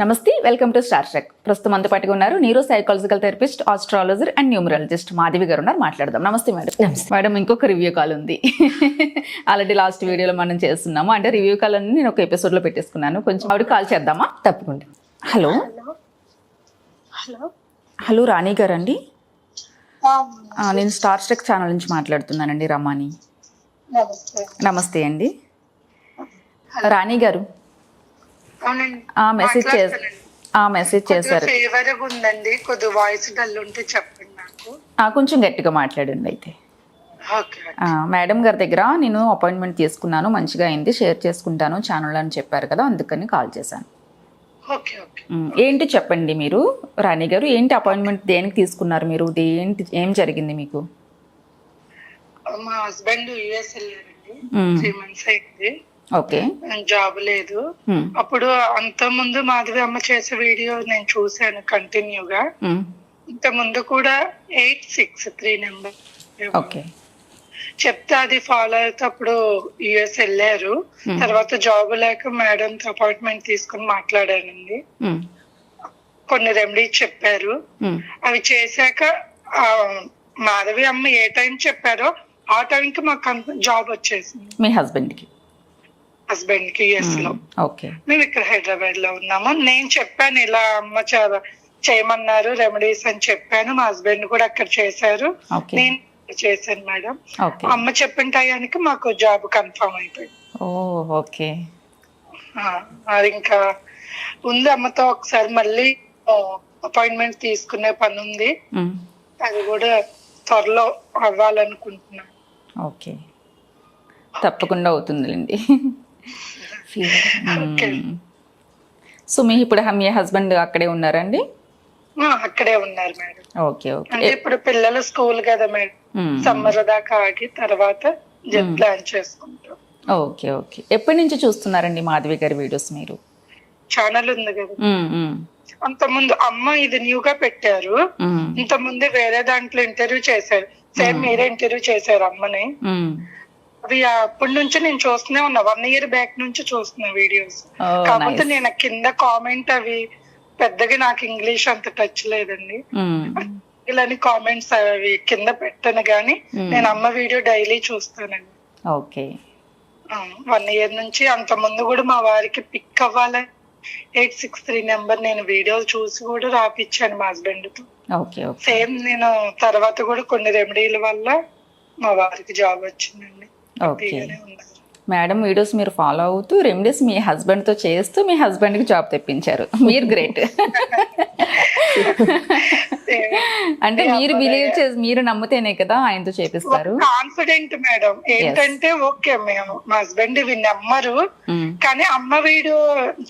నమస్తే welcome to star trek. ప్రస్తుతం అంత పాటుగా ఉన్నారు neuro psychological therapist astrologer and numerologist Madhavi garu ఉన్నారు. మాట్లాడదాం. నమస్తే మేడం. నమస్తే. మేడం ఇంకొక రివ్యూ కాల్ ఉంది. ఆల్రెడీ లాస్ట్ వీడియోలో మనం చేస్తున్నాము. అంటే రివ్యూ కాల్ అని నేను ఒక ఎపిసోడ్లో పెట్టేసుకున్నాను. కొంచెం ఆవిడ కాల్ చేద్దామా? తప్పకుండా. హలో. హలో. హలో రాణి గారు అండి నేను స్టార్ ట్రెక్ ఛానల్ నుంచి మాట్లాడుతున్నానండి రమాని. నమస్తే. నమస్తే అండి. రాణి గారు ఆ మెసేజ్ ఆ మెసేజ్ చేశారు. ఉందండి కొద్ది వాయిస్ డల్ ఉంటే చెప్పండి నాకు. ఆ, కొంచెం గట్టిగా మాట్లాడండి అయితే. మేడం గారి దగ్గర నేను అపాయింట్మెంట్ తీసుకున్నాను మంచిగా అయింది షేర్ చేసుకుంటాను ఛానల్ అని చెప్పారు కదా అందుకని కాల్ చేశాను. ఏంటి చెప్పండి మీరు? రాణి గారు ఏంటి అపాయింట్మెంట్ దేనికి తీసుకున్నారు మీరు? ఏంటి ఏం జరిగింది మీకు? మా హస్బెండ్ యుఎస్ వెళ్ళారండి. త్రీ మంత్స్ అయింది. ఓకే. జాబ్ లేదు. ఉమ్, అప్పుడు అంత ముందు మాధవి అమ్మ చేసే వీడియో నేను చూశాను కంటిన్యూగా. ఉమ్, ఇంత ముందు కూడా eight six three number. Okay. చెప్తే అది ఫాలో అవుతప్పుడు యుఎస్ వెళ్ళారు. తర్వాత జాబ్ లేక మేడం అపాయింట్మెంట్ తీసుకుని మాట్లాడానండి. కొన్ని రెమెడీస్ చెప్పారు. అవి చేశాక మాధవి అమ్మ ఏ టైం చెప్పారో ఆ టైంకి మాకు జాబ్ వచ్చేసింది. మీ హస్బెండ్కి. హస్బెండ్కి యుఎస్లో మేము ఇక్కడ హైదరాబాద్లో ఉన్నాము. నేను చెప్పాను ఇలా అమ్మ చాలా చేయమన్నారు రెమెడీస్ అని చెప్పాను. మా హస్బెండ్ కూడా అక్కడ చేశారు. నేను చేశాను మేడం. అమ్మ చెప్పిన టయానికి మాకు జాబ్ కన్ఫర్మ్ అయిపోయింది. ఓకే. అది ఇంకా ఉంది అమ్మతో ఒకసారి మళ్ళీ అపాయింట్మెంట్ తీసుకునే పని ఉంది. అది కూడా త్వరలో అవ్వాలనుకుంటున్నాను. ఓకే. తప్పకుండా అవుతుందిలేండి. సో మీ ఇప్పుడు మీ హస్బెండ్ అక్కడే ఉన్నారండి అక్కడే ఉన్నారు మేడం. ఓకే ఓకే అంటే ఇప్పుడు పిల్లలు స్కూల్ కదా మేడం. మ్మ్. సమ్మర్ దాకా ఆగి తర్వాత జెట్ ప్లాన్ చేసుకుంటాం ఓకే ఓకే ఎప్పటి నుంచి చూస్తున్నారండి మాధవి గారి వీడియోస్ మీరు? ఛానల్ ఉంది కదా. మ్మ్, అంత ముందు అమ్మ ఇది న్యూ గా పెట్టారు. ఇంత ముందు వేరే దాంట్లో ఇంటర్వ్యూ చేశారు. సేమ్ మీరే ఇంటర్వ్యూ చేశారు అమ్మని. మ్మ్. అవి అప్పటి నుంచి నేను చూస్తూనే ఉన్నా. వన్ ఇయర్ బ్యాక్ నుంచి చూస్తున్నా వీడియోస్ కాకపోతే. నేను కింద కామెంట్ అవి పెద్దగా నాకు ఇంగ్లీష్ అంత టచ్ లేదండి. మ్మ్. ఇలాని కామెంట్స్ అవి కింద పెట్టను గానీ Hmm. నేను అమ్మ వీడియో డైలీ చూస్తానండి. ఓకే. వన్ ఇయర్ నుంచి అంత ముందు కూడా మా వారికి పిక్ అవ్వాలని ఎయిట్ సిక్స్ త్రీ నెంబర్ నేను వీడియోలు చూసి కూడా రాపిచ్చాను మా హస్బెండ్తో. సేమ్ నేను తర్వాత కూడా కొన్ని రెమెడీల వల్ల మా వారికి జాబ్ వచ్చిందండి. ఓకే మేడం వీడియోస్ మీరు ఫాలో అవుతూ రెమెడీస్ మీ హస్బెండ్తో చేస్తూ మీ హస్బెండ్కి జాబ్ తెప్పించారు. మీరు గ్రేట్ అంటే మీరు బిలీవ్ చేసి మీరు నమ్మితేనే కదా ఆయనతో చేపిస్తారు. కాన్ఫిడెంట్ మేడం ఏంటంటే ఓకే మేము మా హస్బెండ్ ఇవి నమ్మరు. మ్మ్. కానీ అమ్మ వీడియో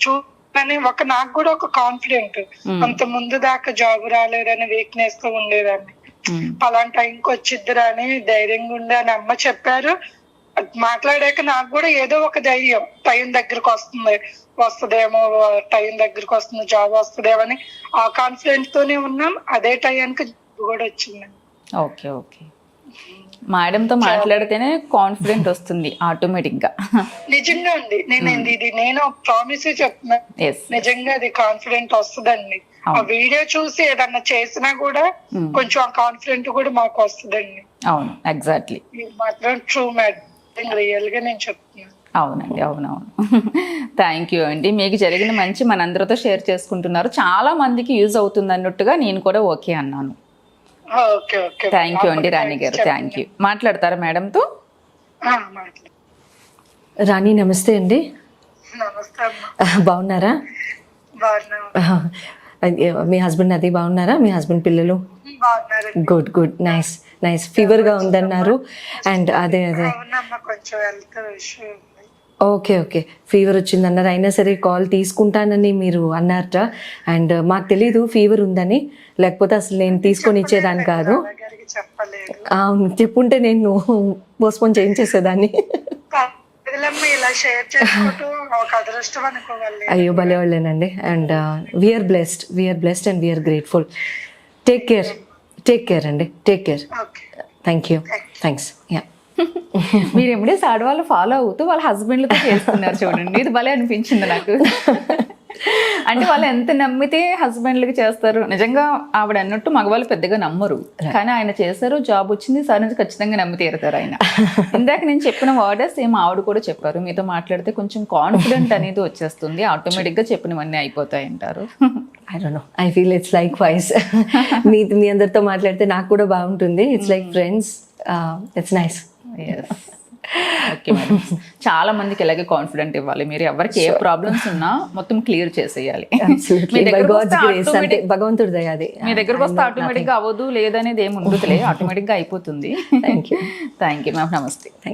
చూడని ఒక నాకు కూడా ఒక కాన్ఫిడెంట్ Hmm. అంత ముందు దాకా జాబ్ రాలేదని వీక్నెస్తో ఉండేదాన్ని. మ్మ్. పలానా టైంకి వచ్చిద్దిరా అని ధైర్యంగా ఉండే అని అమ్మ చెప్పారు. మాట్లాడాక నాకు కూడా ఏదో ఒక ధైర్యం. టైం దగ్గరకు వస్తుంది వస్తుందేమో టైం దగ్గరకు వస్తుంది జాబ్ వస్తుందేమో అని ఆ కాన్ఫిడెంట్ తోనే ఉన్నాం. అదే టైంకి కూడా వచ్చింది. Okay okay. మేడంతో మాట్లాడితేనే కాన్ఫిడెంట్ వస్తుంది ఆటోమేటిక్గా నిజంగా అండి. నేను ఇది నేను ప్రామిస్ చెప్తున్నా. నిజంగా అది కాన్ఫిడెంట్ వస్తుందండి. ఆ. వీడియో చూసి ఏదన్నా చేసినా కూడా Hmm. కొంచెం ఆ కాన్ఫిడెంట్ కూడా మాకు వస్తుందండి. అవును ఎగ్జాక్ట్లీ మాత్రం ట్రూ మేడం రియల్గా నేను చెప్తున్నాను. అవునండి అవునవును. థ్యాంక్ యూ అండి. మీకు జరిగిన మంచి మనందరితో షేర్ చేసుకుంటున్నారు. చాలా మందికి యూజ్ అవుతుంది అన్నట్టుగా నేను కూడా ఓకే అన్నాను. Okay okay. థ్యాంక్ యూ అండి రాణి గారు. థ్యాంక్ యూ మాట్లాడతారా మేడంతో? మాట్లాడు. రాణి నమస్తే అండి. బాగున్నారా? మీ హస్బెండ్ అది బాగున్నారా? మీ హస్బెండ్ పిల్లలు? గుడ్ గుడ్ నైస్ నైస్ ఫీవర్గా ఉందన్నారు. అండ్ అదే అదే. అవునమ్మా కొంచెం హెల్త్ ఇష్యూ ఉంది. ఓకే ఓకే ఫీవర్ వచ్చిందన్నారు. అయినా సరే కాల్ తీసుకుంటానని మీరు అన్నారట. అండ్ మాకు తెలీదు ఫీవర్ ఉందని. లేకపోతే అసలు నేను తీసుకొని ఇచ్చేదాన్ని కాదు. అవును చెప్పుంటే నేను పోస్ట్పోన్ చేయించేసేదాన్ని. అయ్యో భలే వాళ్ళేనండి and we're blessed we're blessed and we're grateful take care take care అండి. Take care thank you thanks yeah మీరు ఎప్పుడే ఆడవాళ్ళు ఫాలో అవుతూ వాళ్ళ హస్బెండ్లతో చేస్తున్నారు చూడండి. ఇది భలే అనిపించింది నాకు. అంటే వాళ్ళు ఎంత నమ్మితే హస్బెండ్లకి చేస్తారు. నిజంగా ఆవిడ అన్నట్టు మగవాళ్ళు పెద్దగా నమ్మరు. కానీ ఆయన చేశారు జాబ్ వచ్చింది సార్ నుంచి ఖచ్చితంగా నమ్మి తీరుతారు ఆయన. ఇందాక నేను చెప్పిన వర్డర్స్ ఏం ఆవిడ కూడా చెప్పారు. మీతో మాట్లాడితే కొంచెం కాన్ఫిడెంట్ అనేది వచ్చేస్తుంది. ఆటోమేటిక్గా చెప్పినవన్నీ అయిపోతాయి అంటారు I don't know I feel it's likewise మీ మీ అందరితో మాట్లాడితే నాకు కూడా బాగుంటుంది. It's like friends it's nice okay madam చాలా మందికి ఇలాగే కాన్ఫిడెంట్ ఇవ్వాలి. మీరు ఎవరికి ఏ ప్రాబ్లమ్స్ ఉన్నా మొత్తం క్లియర్ చేసేయాలి. భగవంతుడి దయ అది. మీ దగ్గరకు వస్తే ఆటోమేటిక్గా అవ్వదు లేదనేది ఏమి ఉండదులే. ఆటోమేటిక్గా అయిపోతుంది. Thank you thank you ma'am నమస్తే థ్యాంక్